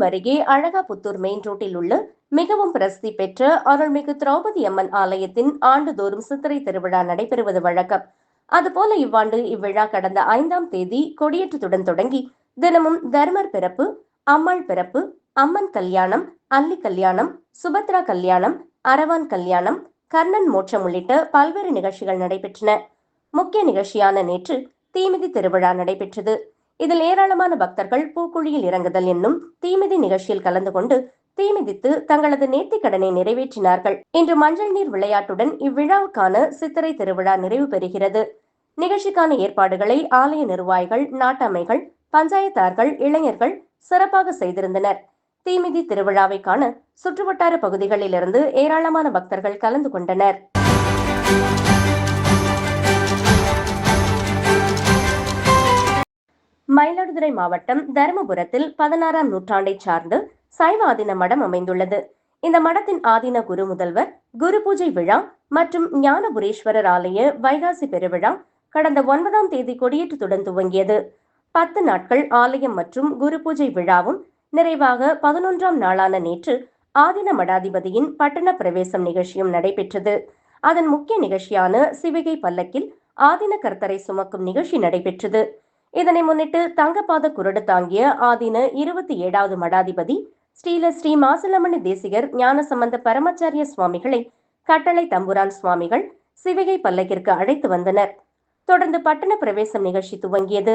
சேலம் அருகே அழகாபுத்தூர் மெயின் ரோட்டில் உள்ள மிகவும் பிரசித்தி பெற்ற அருள்மிகு திரௌபதி அம்மன் ஆலயத்தின் ஆண்டுதோறும் சித்திரை திருவிழா நடைபெறுவது வழக்கம். அதுபோல இவ்வாண்டு இவ்விழா கடந்த ஐந்தாம் தேதி கொடியேற்றத்துடன் தொடங்கி தினமும் தர்மர் பிறப்பு அம்மாள் பிறப்பு அம்மன் கல்யாணம் அல்லி கல்யாணம் சுபத்ரா கல்யாணம் அரவான் கல்யாணம் கர்ணன் மோட்சம் உள்ளிட்ட பல்வேறு நிகழ்ச்சிகள் நடைபெற்றன. முக்கிய நிகழ்ச்சியான நேற்று தீமிதி திருவிழா நடைபெற்றது. இதில் ஏராளமான பக்தர்கள் பூக்குழியில் இறங்குதல் என்னும் தீமிதி நிகழ்ச்சியில் கலந்து கொண்டு தீமிதித்து தங்களது நேர்த்திக் கடனை நிறைவேற்றினார்கள். இன்று மஞ்சள் நீர் விளையாட்டுடன் இவ்விழாவுக்கான சித்திரை திருவிழா நிறைவு பெறுகிறது. நிகழ்ச்சிக்கான ஏற்பாடுகளை ஆலய நிர்வாகிகள் நாட்டமைகள் பஞ்சாயத்தார்கள் இளைஞர்கள் சிறப்பாக செய்திருந்தனர். தீமிதி திருவிழாவை காண சுற்றுவட்டார பகுதிகளிலிருந்து ஏராளமான பக்தர்கள் கலந்து கொண்டனர். மயிலாடுதுறை மாவட்டம் தருமபுரத்தில் பதினாறாம் நூற்றாண்டை சார்ந்து சைவ ஆதீன மடம் அமைந்துள்ளது. இந்த மடத்தின் ஆதீன குரு முதல்வர் குரு பூஜை விழா மற்றும் ஞானபுரேஸ்வரர் ஆலய வைகாசி பெருவிழா கடந்த ஒன்பதாம் தேதி கொடியேற்றத்துடன் துவங்கியது. பத்து நாட்கள் ஆலயம் மற்றும் குரு பூஜை விழாவும் நிறைவாக பதினொன்றாம் நாளான நேற்று ஆதீன மடாதிபதியின் பட்டண பிரவேசம் நிகழ்ச்சியும் நடைபெற்றது. அதன் முக்கிய நிகழ்ச்சியான சிவிகை பல்லக்கில் ஆதீன கர்த்தரை சுமக்கும் நிகழ்ச்சி நடைபெற்றது. இதனை முன்னிட்டு தங்கப்பாத குரடு தாங்கிய ஆதீன இருபத்தி ஏழாவது மடாதிபதி ஸ்ரீல ஸ்ரீ மாசிலமணி தேசிகர் ஞானசம்பந்த பரமாச்சாரிய சுவாமிகளை கட்டளை தம்புரான் சுவாமிகள் சிவிகை பல்லக்கிற்கு அழைத்து வந்தனர். தொடர்ந்து பட்டண பிரவேசம் நிகழ்ச்சி துவங்கியது.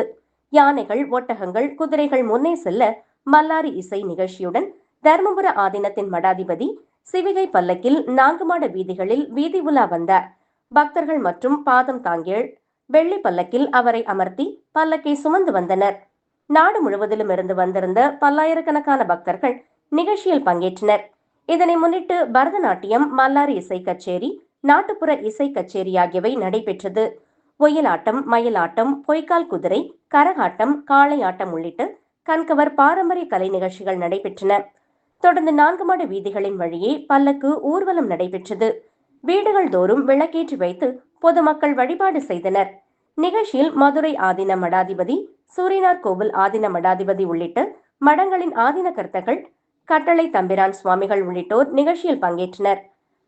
யானைகள் ஒட்டகங்கள் குதிரைகள் முன்னே செல்ல மல்லாரி இசை நிகழ்ச்சியுடன் தர்மபுர ஆதீனத்தின் மடாதிபதி சிவிகை பல்லக்கில் நான்கு மாட வீதிகளில் வீதி உலா வந்தார். பக்தர்கள் மற்றும் பாதம் தாங்கியல் வெள்ளி பல்லக்கில் அவரை அமர்த்தி பல்லக்கை சுமந்து வந்தனர். நாடு முழுவதிலும் இருந்து வந்திருந்த பல்லாயிரக்கணக்கான பக்தர்கள் நிகழ்ச்சியில் பங்கேற்றனர். இதனை முன்னிட்டு பரதநாட்டியம் மல்லாரி இசை கச்சேரி நாட்டுப்புற இசை கச்சேரி ஆகியவை நடைபெற்றது. ஒயிலாட்டம் மயிலாட்டம் பொய்க்கால் குதிரை கரகாட்டம் காளை ஆட்டம் உள்ளிட்ட கண்கவர் பாரம்பரிய கலை நிகழ்ச்சிகள் நடைபெற்றன. தொடர்ந்து நான்கு மாட வீதிகளின் வழியே பல்லக்கு ஊர்வலம் நடைபெற்றது. வீடுகள் தோறும் விளக்கேற்றி வைத்து பொதுமக்கள் வழிபாடு செய்தனர். நிகழ்ச்சியில் மதுரை ஆதீன மடாதிபதி சூரியனார் கோவில் ஆதீன மடாதிபதி உள்ளிட்ட மடங்களின் ஆதீன கர்த்தர்கள் கட்டளை தம்பிரான் சுவாமிகள் உள்ளிட்டோர் நிகழ்ச்சியில் பங்கேற்றனர்.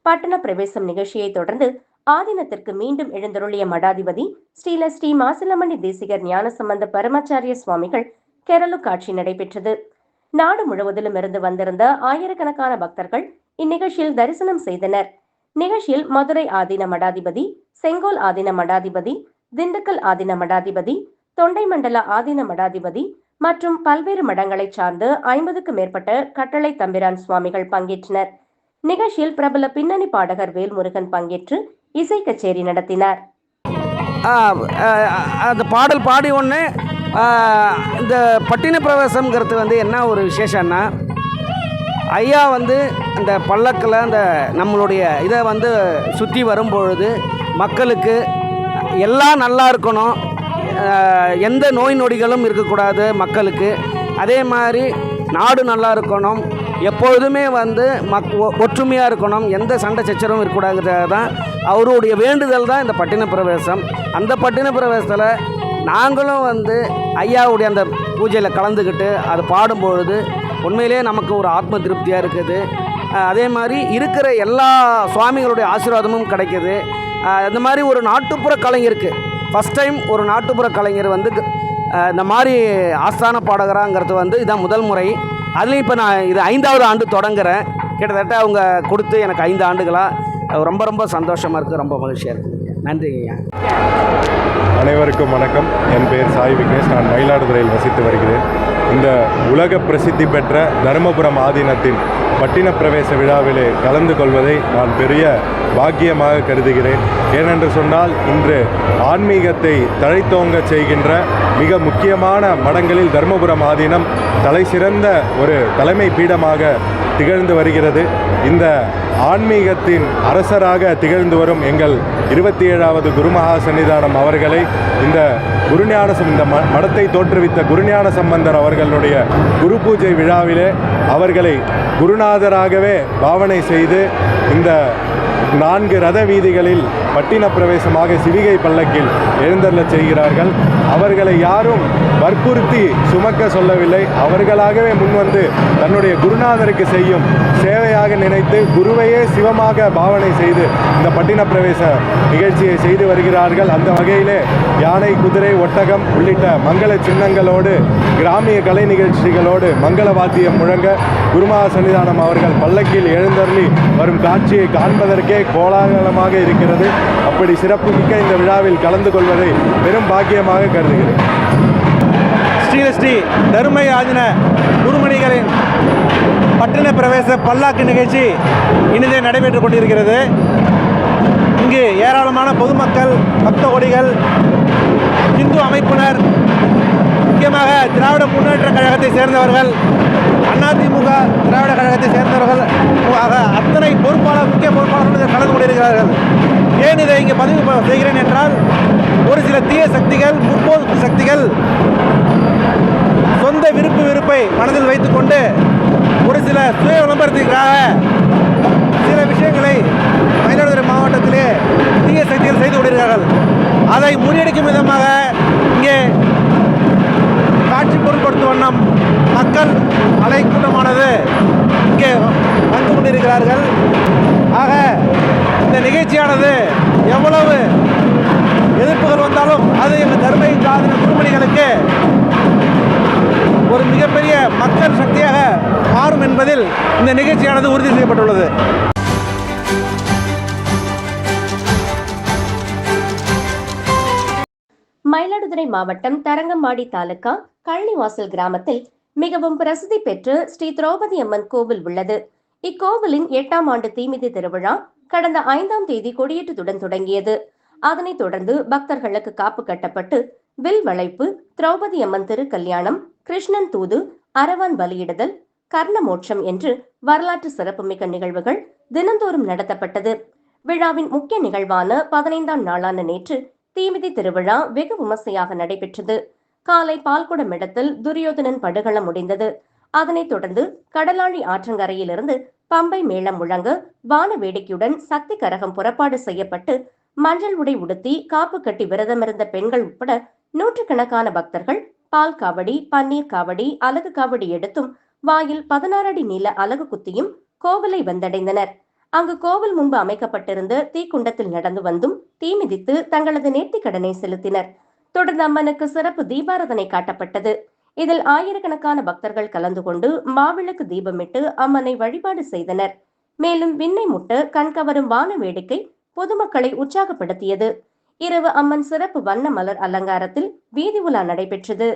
பட்டண பிரவேசம் நிகழ்ச்சியை தொடர்ந்து ஆதீனத்திற்கு மீண்டும் எழுந்தருளிய மடாதிபதி ஸ்ரீல ஸ்ரீ மாசிலமணி தேசிகர் ஞானசம்பந்த பரமாச்சாரிய சுவாமிகள் கேரளு காட்சி நடைபெற்றது. நாடு முழுவதிலும் இருந்து வந்திருந்த ஆயிரக்கணக்கான பக்தர்கள் இந்நிகழ்ச்சியில் தரிசனம் செய்தனர். நிகழ்ச்சியில் மதுரை ஆதீன மடாதிபதி செங்கோல் ஆதீன மடாதிபதி திண்டுக்கல் ஆதீன மடாதிபதி தொண்டை மண்டல ஆதீன மடாதிபதி மற்றும் பல்வேறு மடங்களைச் சார்ந்து ஐம்பதுக்கும் மேற்பட்ட கட்டளை தம்பிரான் சுவாமிகள் பங்கேற்றனர். நிகழ்ச்சியில் பிரபல பின்னணி பாடகர் வேல்முருகன் பங்கேற்று இசை கச்சேரி நடத்தினார். அந்த பாடல் பாடி ஒன்று இந்த பட்டின பிரவேசம்ங்கிறது வந்து என்ன ஒரு விசேஷம்னா ஐயா வந்து அந்த பல்லக்கில் அந்த நம்மளுடைய இதை வந்து சுற்றி வரும்பொழுது மக்களுக்கு எல்லாம் நல்லா இருக்கணும். எந்த நோய் நொடிகளும் இருக்கக்கூடாது மக்களுக்கு. அதே மாதிரி நாடு நல்லா இருக்கணும். எப்பொழுதுமே வந்து மக் ஒ- ஒற்றுமையாக இருக்கணும். எந்த சண்டை சச்சரவும் இருக்கக்கூடாதுங்கிறது தான் அவருடைய வேண்டுதல் தான் இந்த பட்டின பிரவேசம் அந்த பட்டின பிரவேசத்தில் நாங்களும் வந்து ஐயாவுடைய அந்த பூஜையில் கலந்துக்கிட்டு அது பாடும்பொழுது உண்மையிலே நமக்கு ஒரு ஆத்ம திருப்தியாக இருக்குது. அதே மாதிரி இருக்கிற எல்லா சுவாமிகளுடைய ஆசீர்வாதமும் கிடைக்கிது. இந்த மாதிரி ஒரு நாட்டுப்புற கலைஞருக்கு ஃபஸ்ட் டைம் ஒரு நாட்டுப்புற கலைஞர் வந்து இந்த மாதிரி ஆஸ்தான பாடகராங்கிறது வந்து இதான் முதல் முறை. அதுலேயும் இப்போ நான் இது ஐந்தாவது ஆண்டு தொடங்குறேன். கிட்டத்தட்ட அவங்க கொடுத்து எனக்கு ஐந்து ஆண்டுகளாக ரொம்ப ரொம்ப சந்தோஷமாக இருக்குது ரொம்ப மகிழ்ச்சியாக இருக்குது நன்றிங்க அனைவருக்கும் வணக்கம். என் பேர் சாய் விக்னேஷ். நான் மயிலாடுதுறையில் வசித்து வருகிறேன். இந்த உலக பிரசித்தி பெற்ற தருமபுரம் ஆதீனத்தின் பட்டின பிரவேச விழாவிலே கலந்து கொள்வதை நான் பெரிய பாக்கியமாக கருதுகிறேன். ஏனென்று சொன்னால் இன்று ஆன்மீகத்தை தழைத்தோங்க செய்கின்ற மிக முக்கியமான மடங்களில் தருமபுரம் ஆதீனம் தலை சிறந்த ஒரு தலைமை பீடமாக திகழ்ந்து வருகிறது. இந்த ஆன்மீகத்தின் அரசராக திகழ்ந்து வரும் எங்கள் இருபத்தி ஏழாவது குருமகா சன்னிதானம் அவர்களை இந்த குருஞான இந்த ம- மடத்தை தோற்றுவித்த குருஞான சம்பந்தர் அவர்களுடைய குரு பூஜை விழாவிலே அவர்களை குருநாதராகவே பாவனை செய்து இந்த நான்கு ரத வீதிகளில் பட்டின பிரவேசமாக சிவிகை பல்லக்கில் எழுந்தருளச் செய்கிறார்கள். அவர்களை யாரும் வற்புறுத்தி சுமக்க சொல்லவில்லை. அவர்களாகவே முன்வந்து தன்னுடைய குருநாதருக்கு செய்யும் சேவையாக நினைத்து குருவையே சிவமாக பாவனை செய்து இந்த பட்டின பிரவேச நிகழ்ச்சியை செய்து வருகிறார்கள். அந்த வகையிலே யானை குதிரை ஒட்டகம் உள்ளிட்ட மங்கள சின்னங்களோடு கிராமிய கலை நிகழ்ச்சிகளோடு மங்கள வாத்தியம் முழங்க குருமா சன்னிதானம் அவர்கள் பல்லக்கில் எழுந்தருளி வரும் காட்சியை காண்பதற்கே கோலாகலமாக இருக்கிறது. அப்படி சிறப்புமிக்க இந்த விழாவில் கலந்து கொள்வதை பெரும் பாக்கியமாக கருதுகிறேன். ஸ்ரீலஸ்ரீ தருமை ஆதின குருமணிகளின் பட்டண பிரவேச பல்லாக்கு நிகழ்ச்சி இனிதே நடைபெற்றுக் கொண்டிருக்கிறது. இங்கு ஏராளமான பொதுமக்கள் பக்த கொடிகள் இந்து அமைப்பினர் முக்கியமாக திராவிட முன்னேற்ற கழகத்தை சேர்ந்தவர்கள் அதிமுக திராவிட கழகத்தை சேர்ந்தவர்கள் ஆக அத்தனை பொறுப்பாளர் முக்கிய பொறுப்பாளர்கள் கலந்து கொண்டிருக்கிறார்கள். ஏன் இதை இங்கே பதிவு செய்கிறேன் என்றால் ஒரு சில தீய சக்திகள் முற்போக்கு சக்திகள் சொந்த விருப்பு விருப்பை மனதில் வைத்துக்கொண்டு ஒரு சில சுய விளம்பரத்திற்காக சில விஷயங்களை மயிலாடுதுறை மாவட்டத்திலே தீய சக்திகள் செய்து கொண்டிருக்கிறார்கள். அதை முறியடிக்கும் விதமாக இங்கே காட்சி பொருட்படுத்தும் வண்ணம் மக்கள் அலைக்கூட்டமானது இங்கே வந்து கொண்டிருக்கிறார்கள். ஆக இந்த நிகழ்ச்சியானது எவ்வளவு எதிர்ப்புகள் வந்தாலும் அது எங்கள் தருமை சாதன குருமணிகளுக்கு ஒரு மிகப்பெரிய மக்கள் சக்தியாக மாறும் என்பதில் இந்த நிகழ்ச்சியானது உறுதி செய்யப்பட்டுள்ளது. மயிலாடுதுறை மாவட்டம் தரங்கம்பாடி தாலுகா கள்ளிவாசல் கிராமத்தில் மிகவும் பிரசித்தி பெற்று ஸ்ரீ திரௌபதி அம்மன் கோவில் உள்ளது. இக்கோவிலின் எட்டாம் ஆண்டு தீமிதி திருவிழா கடந்த ஐந்தாம் தேதி கொடியேற்றத்துடன் தொடங்கியது. அதனைத் தொடர்ந்து பக்தர்களுக்கு காப்பு கட்டப்பட்டு வில் வளைப்பு திரௌபதி அம்மன் திருக்கல்யாணம் கிருஷ்ணன் தூது அரவான் பலியிடுதல் கர்ணமோட்சம் என்று வரலாற்று சிறப்புமிக்க நிகழ்வுகள் தினந்தோறும் நடத்தப்பட்டது. விழாவின் முக்கிய நிகழ்வான பதினைந்தாம் நாளான நேற்று தீமிதி திருவிழா வெகு விமர்சையாக நடைபெற்றது. காலை பால்குடம் இடத்தில் துரியோதனன் படுகளம் முடிந்தது. அதனைத் தொடர்ந்து கடலாழி ஆற்றங்கரையிலிருந்து பம்பை மேளம் முழங்க வான வேடிக்கையுடன் சக்தி கரகம் புறப்பாடு செய்யப்பட்டு மஞ்சள் உடை உடுத்தி காப்பு கட்டி விரதமிருந்த பெண்கள் உட்பட நூற்றுக்கணக்கான பக்தர்கள் பால் காவடி பன்னீர் காவடி அலகு காவடி எடுத்தும் வாயில் பதினாறு அடி நீள அலகு குத்தியும் கோவிலை வந்தடைந்தனர். அங்கு கோவில் முன்பு அமைக்கப்பட்டிருந்த தீக்குண்டத்தில் நடந்து வந்தும் தீ மிதித்து தங்களது நேர்த்திக் கடனை செலுத்தினர். தொடர்ந்து அம்மனுக்கு சிறப்பு தீபாராதனை காட்டப்பட்டது. இதில் ஆயிரக்கணக்கான பக்தர்கள் கலந்து கொண்டு மாவிளக்கு தீபமிட்டு அம்மனை வழிபாடு செய்தனர். மேலும் விண்ணை முட்டு கண்கவரும் வான வேடிக்கை பொதுமக்களை உற்சாகப்படுத்தியது. இரவு அம்மன் சிறப்பு வண்ண மலர் அலங்காரத்தில் வீதி உலா நடைபெற்றது.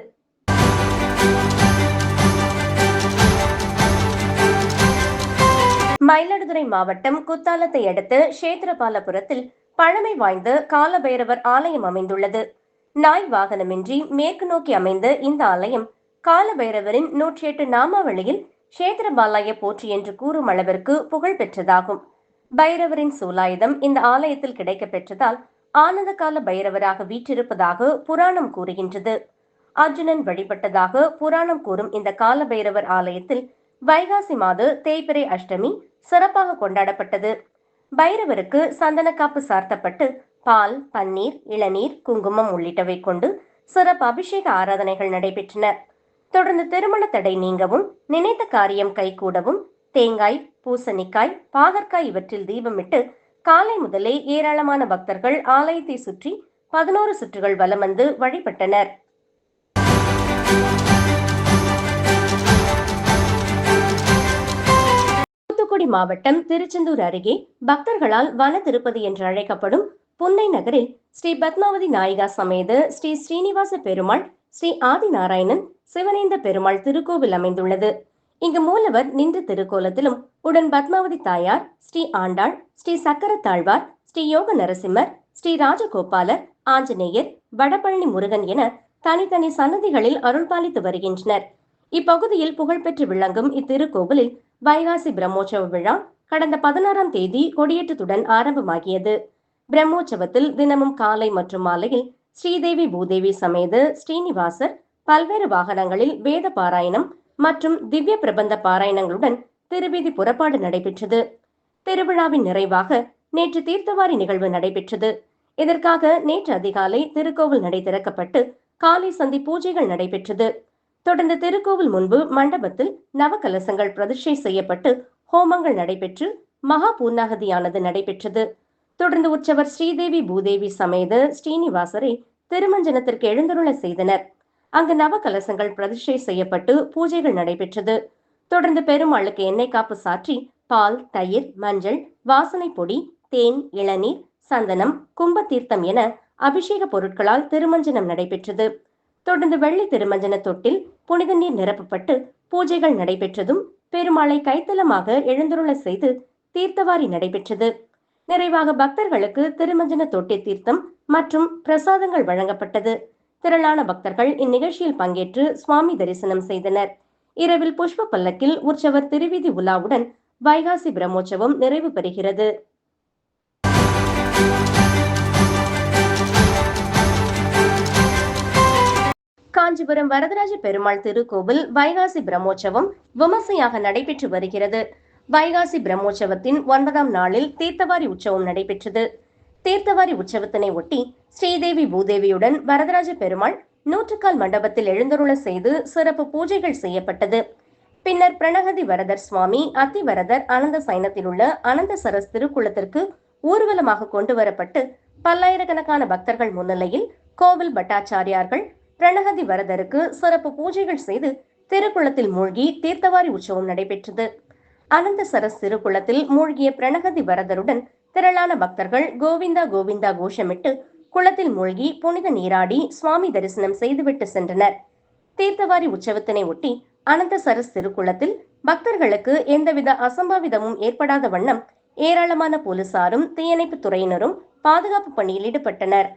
மயிலாடுதுறை மாவட்டம் குத்தாலத்தை அடுத்து சேத்திரபாலபுரத்தில் பழமை வாய்ந்த காலபைரவர் ஆலயம் அமைந்துள்ளது. நாய் வாகனமின்றி மேற்கு நோக்கி அமைந்த இந்த ஆலயம் காலபைரவரின் நூற்றி எட்டு நாமாவளியில் சேத்திரபாலாய போற்றி என்று கூறும் அளவிற்கு புகழ் பெற்றதாகும். பைரவரின் சூலாயுதம் இந்த ஆலயத்தில் கிடைக்கப் பெற்றதால் ஆனந்த கால பைரவராக வீற்றிருப்பதாக புராணம் கூறுகின்றது. அர்ஜுனன் வழிபட்டதாக புராணம் கூறும் இந்த கால பைரவர் ஆலயத்தில் வைகாசி மாத தேய்பிறை அஷ்டமி சிறப்பாக கொண்டாடப்பட்டது. பைரவருக்கு சந்தனக்காப்பு சார்த்தப்பட்டு பால் பன்னீர் இளநீர் குங்குமம் உள்ளிட்டவை கொண்டு சிறப்பு அபிஷேக ஆராதனைகள் நடைபெற்றன. தொடர்ந்து திருமண தடை நீங்கவும் நினைத்த காரியம் கைகூடவும் தேங்காய் பூசணிக்காய் பாகற்காய் இவற்றில் தீபமிட்டு காலை முதலே ஏராளமான பக்தர்கள் ஆலயத்தை சுற்றி பதினோரு சுற்றுகள் வலம் வந்து வழிபட்டனர். மாவட்டம் திருச்செந்தூர் அருகே பக்தர்களால் வன திருப்பதி என்று அழைக்கப்படும் புன்னை நகரில் ஸ்ரீ பத்மாவதி நாயிகா சமேத ஸ்ரீ ஸ்ரீனிவாச பெருமாள் ஸ்ரீ ஆதிநாராயணன் சிவனேந்த பெருமாள் திருக்கோவில் அமைந்துள்ளது. இங்கு மூலவர் நின்ற திருக்கோலத்திலும் உடன் பத்மாவதி தாயார் ஸ்ரீ ஆண்டாள் ஸ்ரீ சக்கரத்தாழ்வார் ஸ்ரீ யோக நரசிம்மர் ஸ்ரீ ராஜகோபாலர் ஆஞ்சநேயர் வடபழனி முருகன் என தனித்தனி சன்னதிகளில் அருள்பாலித்து வருகின்றனர். இப்பகுதியில் புகழ்பெற்று விளங்கும் இத்திருக்கோவிலில் வைகாசி பிரம்மோற்சவ விழா கடந்த பதினாறாம் தேதி கொடியேற்றத்துடன் ஆரம்பமாகியது. பிரம்மோற்சவத்தில் தினமும் காலை மற்றும் மாலையில் ஸ்ரீதேவி பூதேவி சமேத ஸ்ரீனிவாசர் பல்வேறு வாகனங்களில் வேத பாராயணம் மற்றும் திவ்ய பிரபந்த பாராயணங்களுடன் திருவீதி புறப்பாடு நடைபெற்றது. திருவிழாவின் நிறைவாக நேற்று தீர்த்தவாரி நிகழ்வு நடைபெற்றது. இதற்காக நேற்று அதிகாலை திருக்கோவில் நடை திறக்கப்பட்டு காலை சந்தி பூஜைகள் நடைபெற்றது. தொடர்ந்து திருக்கோவில் முன்பு மண்டபத்தில் நவகலசங்கள் பிரதிஷ்டை செய்யப்பட்டு ஹோமங்கள் நடைபெற்று மகா பூர்ணாகதியானது நடைபெற்றது. தொடர்ந்து உற்சவர் ஸ்ரீதேவி பூதேவி சமேத ஸ்ரீனிவாசரை திருமஞ்சனத்திற்கு எழுந்தருள செய்தனர். அங்கு நவகலசங்கள் பிரதிஷ்டை செய்யப்பட்டு பூஜைகள் நடைபெற்றது. தொடர்ந்து பெருமாளுக்கு எண்ணெய் காப்பு சாற்றி பால் தயிர் மஞ்சள் வாசனை பொடி தேன் இளநீர் சந்தனம் கும்பதீர்த்தம் என அபிஷேக பொருட்களால் திருமஞ்சனம் நடைபெற்றது. தொடர்ந்து வெள்ளி திருமஞ்சன தொட்டில் புனித நீர் நிரப்பப்பட்டு பூஜைகள் நடைபெற்றதும் பெருமாளை கைத்தலமாக எழுந்தருள செய்து தீர்த்தவாரி நடைபெற்றது. நிறைவாக பக்தர்களுக்கு திருமஞ்சன தொட்டி தீர்த்தம் மற்றும் பிரசாதங்கள் வழங்கப்பட்டது. திரளான பக்தர்கள் இந்நிகழ்ச்சியில் பங்கேற்று சுவாமி தரிசனம் செய்தனர். இரவில் புஷ்ப பல்லக்கில் உற்சவர் திருவிதி உலாவுடன் வைகாசி பிரம்மோற்சவம் நிறைவு பெறுகிறது. காஞ்சிபுரம் வரதராஜ பெருமாள் திருக்கோவில் வைகாசி பிரம்மோற்சவம் விமர்சையாக நடைபெற்று வருகிறது. வைகாசி பிரம்மோற்சவத்தின் ஒன்பதாம் நாளில் தீர்த்தவாரி உற்சவம் நடைபெற்றது. தீர்த்தவாரி உற்சவத்தினை ஒட்டி ஸ்ரீதேவி பூதேவியுடன் வரதராஜ பெருமாள் நூற்றுக்கால் மண்டபத்தில் எழுந்தருள செய்து சிறப்பு பூஜைகள் செய்யப்பட்டது. பின்னர் பிரணகதி வரதர் சுவாமி அத்திவரதர் அனந்த சைனத்தில் உள்ள அனந்த சரஸ் திருக்குளத்திற்கு ஊர்வலமாக கொண்டு வரப்பட்டு பல்லாயிரக்கணக்கான பக்தர்கள் முன்னிலையில் கோவில் பட்டாச்சாரியார்கள் பிரணகதி வரதருக்கு சிறப்பு பூஜைகள் செய்து திருக்குளத்தில் மூழ்கி தீர்த்தவாரி உற்சவம் நடைபெற்றது. அனந்தசரஸ் திருக்குளத்தில் மூழ்கிய பிரணகதி வரதருடன் திரளான பக்தர்கள் கோவிந்தா கோவிந்தா கோஷமிட்டு குளத்தில் மூழ்கி புனித நீராடி சுவாமி தரிசனம் செய்துவிட்டு சென்றனர். தீர்த்தவாரி உற்சவத்தினை ஒட்டி அனந்தசரஸ் திருக்குளத்தில் பக்தர்களுக்கு எந்தவித அசம்பாவிதமும் ஏற்படாத வண்ணம் ஏராளமான போலீசாரும் தீயணைப்பு துறையினரும் பாதுகாப்பு பணியில் ஈடுபட்டனர்.